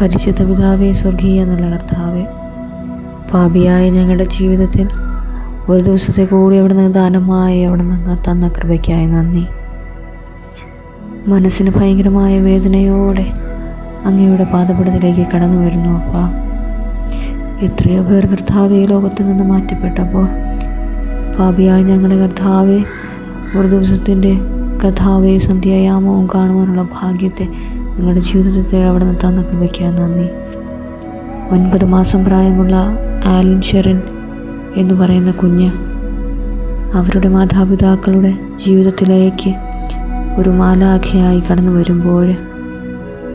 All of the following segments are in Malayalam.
പരിശുദ്ധ പിതാവേ സ്വർഗീയ നല്ല കർത്താവേ പാപിയായ ഞങ്ങളുടെ ജീവിതത്തിൽ ഒരു ദിവസത്തെ കൂടി അവിടുന്ന് ദാനമായി അവിടുന്ന് തന്ന കൃപയ്ക്കായി നന്ദി. മനസ്സിന് ഭയങ്കരമായ വേദനയോടെ അങ്ങയുടെ പാതപ്പെടുത്തിലേക്ക് കടന്നു വരുന്നു അപ്പാ. എത്രയോ പേർ കർത്താവെ ഈ ലോകത്തിൽ നിന്ന് മാറ്റപ്പെട്ടപ്പോൾ പാപിയായ ഞങ്ങളുടെ കർത്താവെ ഒരു ദിവസത്തിന്റെ കഥാവെ സന്ധ്യായാമവും കാണുവാനുള്ള ഭാഗ്യത്തെ ഞങ്ങളുടെ ജീവിതത്തിൽ അവിടെ നിന്ന് തന്ന കൃപയ്ക്കായി നന്ദി. ഒൻപത് മാസം പ്രായമുള്ള ആലിൻ ഷെറിൻ എന്ന് പറയുന്ന കുഞ്ഞ് അവരുടെ മാതാപിതാക്കളുടെ ജീവിതത്തിലേക്ക് ഒരു മാലാഖയായി കടന്നു വരുമ്പോൾ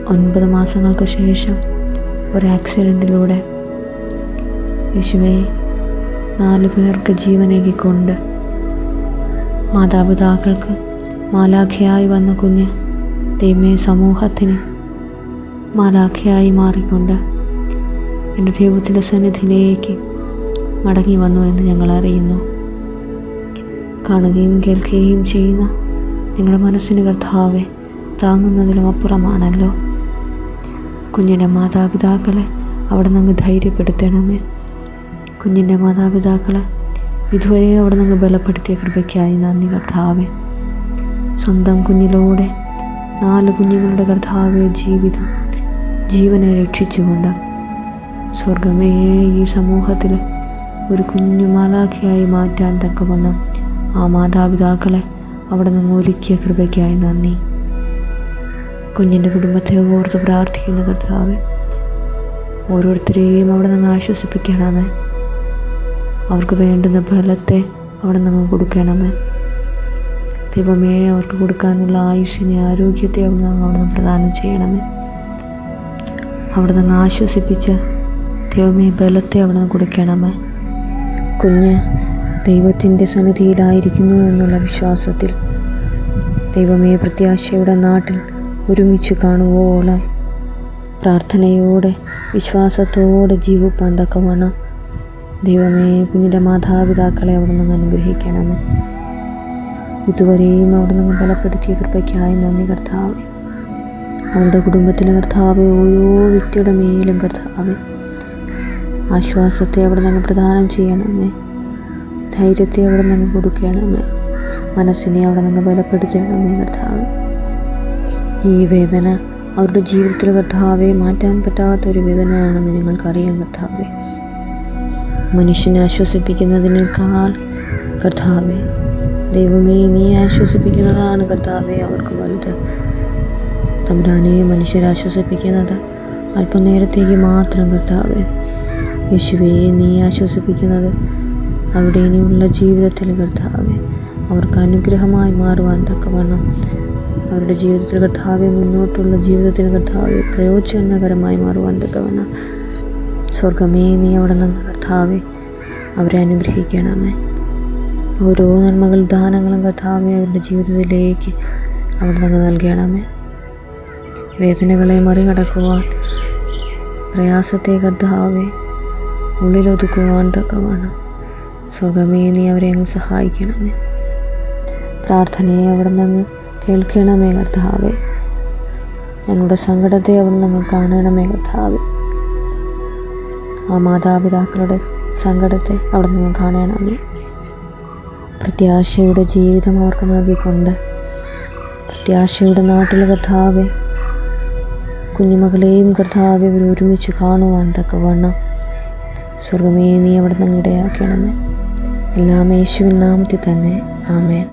ഒൻപത് മാസങ്ങൾക്ക് ശേഷം ഒരു ആക്സിഡന്റിലൂടെ യേശുവെ നാല് പേർക്ക് ജീവനേകിക്കൊണ്ട് മാതാപിതാക്കൾക്ക് മാലാഖയായി വന്ന കുഞ്ഞ് ദൈവമേ സമൂഹത്തിന് മാലാഖയായി മാറിക്കൊണ്ട് എന്റെ ദൈവത്തിന്റെ സന്നിധിയിലേക്ക് മടങ്ങി വന്നു എന്ന് ഞങ്ങൾ അറിയുന്നു. കാണുകയും കേൾക്കുകയും ചെയ്യുന്ന നിങ്ങളുടെ മനസ്സിന് കർത്താവെ താങ്ങുന്നതിലും അപ്പുറമാണല്ലോ. കുഞ്ഞിന്റെ മാതാപിതാക്കളെ അവിടെ നിന്ന് ധൈര്യപ്പെടുത്തണമേ. കുഞ്ഞിന്റെ മാതാപിതാക്കളെ ഇതുവരെ അവിടെ നിന്ന് ബലപ്പെടുത്തിയ കൃപയ്ക്കായി നന്ദി കർത്താവെ. സ്വന്തം കുഞ്ഞിലൂടെ നാല് കുഞ്ഞുങ്ങളുടെ കർത്താവ് ജീവിതം ജീവനെ രക്ഷിച്ചുകൊണ്ട്. സ്വർഗമേ ഈ സമൂഹത്തിൽ ഒരു കുഞ്ഞു മാലാഖിയായി മാറ്റാൻ തക്കവണ്ണം ആ മാതാപിതാക്കളെ അവിടെ നിന്ന് ഒരുക്കിയ കൃപയ്ക്കായി നന്ദി. കുഞ്ഞിന്റെ കുടുംബത്തെ ഓർത്ത് പ്രാർത്ഥിക്കുന്ന കർത്താവ് ഓരോരുത്തരെയും അവിടെ നിന്ന് ആശ്വസിപ്പിക്കണമേ. അവർക്ക് വേണ്ടുന്ന ഫലത്തെ അവിടെ നിന്ന് കൊടുക്കണമേ. ദൈവമേ അവർക്ക് കൊടുക്കാനുള്ള ആയുഷിനെ ആരോഗ്യത്തെ അവിടുന്ന് അവിടുന്ന് പ്രദാനം ചെയ്യണമേ. അവിടെ നിന്ന് ആശ്വസിപ്പിച്ച് ദൈവമേ ബലത്തെ അവിടെ നിന്ന് കൊടുക്കണമേ. കുഞ്ഞ് ദൈവത്തിന്റെ സന്നിധിയിലായിരിക്കുന്നു എന്നുള്ള വിശ്വാസത്തിൽ ദൈവമേ പ്രത്യാശയുടെ നാട്ടിൽ ഒരുമിച്ച് കാണുവോളം പ്രാർത്ഥനയോടെ വിശ്വാസത്തോടെ ജീവിപ്പാൻ തക്കവണ്ണം ദൈവമേ കുഞ്ഞിന്റെ മാതാപിതാക്കളെ അവിടെ നിന്ന് അനുഗ്രഹിക്കണമേ. ഇതുവരെയും അവിടെ നിന്ന് ബലപ്പെടുത്തിയ കൃപയ്ക്കായി നന്ദി കർത്താവെ. അവരുടെ കുടുംബത്തിലെ കർത്താവെ ഓരോ വ്യക്തിയുടെ മേലും കർത്താവെ ആശ്വാസത്തെ അവിടെ നിന്ന് പ്രദാനം ചെയ്യണമേ. ധൈര്യത്തെ അവിടെ നിന്ന് കൊടുക്കണമേ. മനസ്സിനെ അവിടെ നിന്ന് ബലപ്പെടുത്തണമേ കർത്താവ്. ഈ വേദന അവരുടെ ജീവിതത്തിൽ കർത്താവെ മാറ്റാൻ പറ്റാത്ത ഒരു വേദനയാണെന്ന് ഞങ്ങൾക്കറിയാം കർത്താവെ. മനുഷ്യനെ ആശ്വസിപ്പിക്കുന്നതിനേക്കാൾ കർത്താവെ ദൈവമേ നീ ആശ്വസിപ്പിക്കുന്നതാണ് കർത്താവെ അവർക്ക് വലുത്. തമ്പുരാനെ മനുഷ്യരെ ആശ്വസിപ്പിക്കുന്നത് അല്പനേരത്തേക്ക് മാത്രം കർത്താവെ. യേശുവേ നീ ആശ്വസിപ്പിക്കുന്നത് അവിടെ ഇനിയുള്ള ജീവിതത്തിൽ കർത്താവെ. അവർക്ക് അനുഗ്രഹമായി മാറുവാൻ തക്കവണ്ണം. അവരുടെ ജീവിതത്തിൽ കർത്താവെ മുന്നോട്ടുള്ള ജീവിതത്തിൽ കർത്താവെ പ്രയോജനകരമായി മാറുവാൻ തക്കവണ്ണം. സ്വർഗമേ നീ അവിടെ നിന്ന് കർത്താവെ. അവരെ അനുഗ്രഹിക്കണമേ. ഓരോ നന്മകൾ ദാനങ്ങളും കഥാമേ അവരുടെ ജീവിതത്തിലേക്ക് അവിടെ നിന്ന് നൽകണമേ വേദനകളെ മറികടക്കുവാൻ പ്രയാസത്തെ കർത്താവെ ഉള്ളിലൊതുക്കുവാൻ തക്കവണ്ണം സ്വർഗമേ നീ അവരെ അങ്ങ് സഹായിക്കണമേ പ്രാർത്ഥനയെ അവിടെ നിന്ന് കേൾക്കണമേ കർത്താവെ ഞങ്ങളുടെ സങ്കടത്തെ അവിടെ നിന്ന് കാണണമേ കർത്താവെ ആ മാതാപിതാക്കളുടെ സങ്കടത്തെ അവിടെ നിന്ന് കാണണമേ പ്രത്യാശയുടെ ജീവിതം അവർക്ക് നൽകിക്കൊണ്ട് പ്രത്യാശയുടെ നാട്ടിലെ കർത്താവെ കുഞ്ഞുമകളെയും കർത്താവെ ഇവർ ഒരുമിച്ച് കാണുവാൻ തക്കവണ്ണം സ്വർഗമേ നീ അവിടെ നിന്ന് ഇടയാക്കണമേ എല്ലാം യേശുവിൻ നാമത്തിൽ തന്നെ. ആമേൻ.